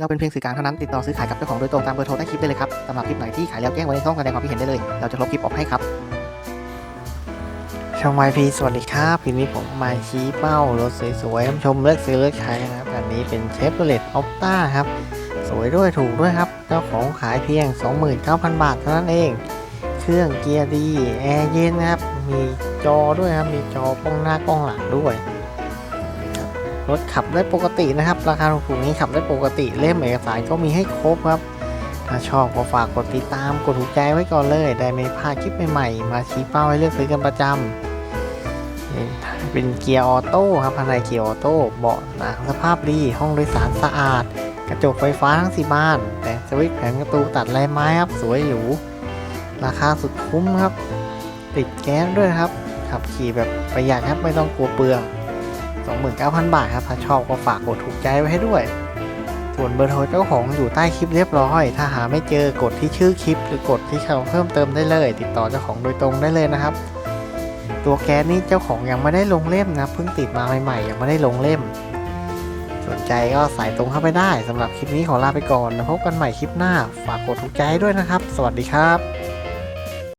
เราเป็นเพียงสื่อกลางเท่านั้นติดต่อซื้อขายกับเจ้าของโดยตรงตามเบอร์โทรใต้คลิปได้เลยครับสำหรับคลิปไหนที่ขายแล้วแจ้งไว้ในช่องแสดงความคิดเห็นได้เลย เราจะลบคลิปออกให้ครับช่องไมพีสวัสดีครับคลิปนี้ผมมาชี้เป้ารถสวยๆท่านชมเลือกซื้อเลือกใช้นะครับอันนี้เป็นเชฟเลตออปต้าครับสวยด้วยถูกด้วยครับ เจ้าของขายเพียง 29,000 บาทเท่านั้นเอง เครื่องเกียร์ดีแอร์เย็นนะครับ มีจอด้วยครับ มีจอกล้องหน้ากล้องหลังด้วย รถขับได้ปกตินะครับ ราคาถูกๆนี้ขับได้ปกติเล่มเอกสารก็มีให้ครบครับถ้าชอบก็ฝากกดติดตามกดถูกใจไว้ก่อนเลย ได้ไม่พลาดคลิปใหม่ๆ มาชี้เป้าให้เลือกซื้อกันประจำนี่เป็นเกียร์ออโต้ครับภายในเกียร์ออโต้เบาะหนังสภาพดีห้องโดยสารสะอาด กระจกไฟฟ้าทั้งสี่บาน แต่สวิตช์แผงประตูตัดลายไม้ครับสวยหรูราคาสุดคุ้มครับ ติดแก๊สด้วยครับขับขี่แบบประหยัดครับไม่ต้องกลัวเปลือง 29,000 บาทครับ ถ้าชอบก็ฝากกดถูกใจไว้ให้ด้วย ส่วนเบอร์โทรเจ้าของอยู่ใต้คลิปเรียบร้อย ถ้าหาไม่เจอกดที่ชื่อคลิป หรือกดที่เขาเพิ่มเติมได้เลย ติดต่อเจ้าของโดยตรงได้เลยนะครับ ตัวแก๊สนี่เจ้าของยังไม่ได้ลงเล่มนะเพิ่งติดมาใหม่ๆยังไม่ได้ลงเล่ม สนใจก็สายตรงเข้าไปได้สำหรับคลิปนี้ขอลาไปก่อนแล้วพบกันใหม่คลิปหน้า ฝากกดถูกใจด้วยนะครับ สวัสดีครับ